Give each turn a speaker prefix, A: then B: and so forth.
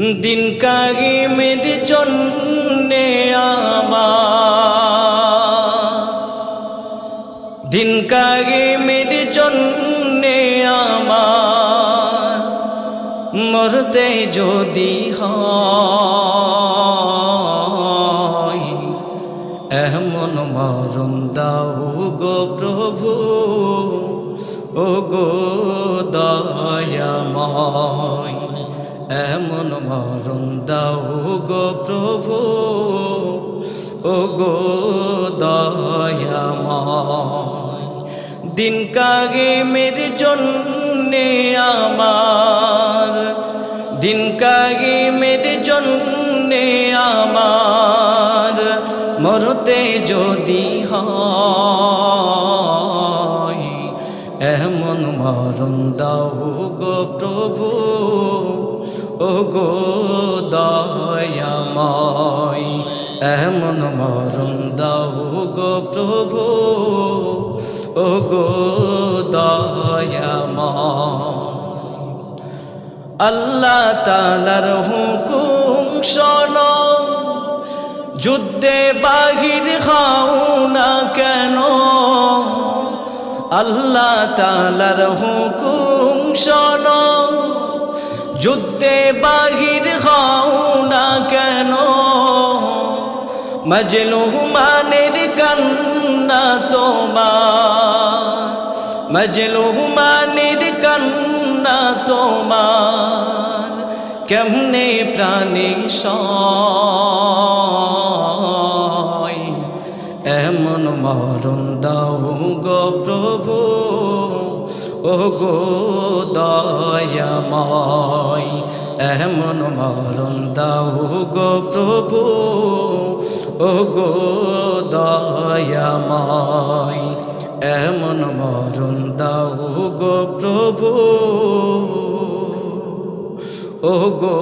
A: দিন কাগিমের জন্যে আমার। দিন কাগিমের জন্যে আমার মরতে যদি হয়, এমন মরণ দাও গো প্রভু, ও গো দয়াময়। এমন মরণ দাও গো প্রভু, ও গো দিন কাগে মের জন্যে আমার, দিন কাগে মের জন্যে আমার, মরতে যদি হয়, এমন মরণ দাও গো প্রভু গো দয়াময়, এমন মরণ দাও গো প্রভু। ও গো দয়াময়, আল্লাহ তালার হুকুম শোন। যুদ্ধে বাহির খাও না কেন? আল্লাহ তালার হুকুম শোন। যুদ্ধে বাহির খাও না কেন? মজলুমানের কান্না তোমার, মজলুমানের কান্না তোমার, কেমনে প্রাণী এমন মরণ দাও গো প্রভু। ও গো দয়াময়, এমন মরণ দাও গো প্রভু। ও গো দয়াময়, এমন মরণ দাও গো প্রভু। ও গো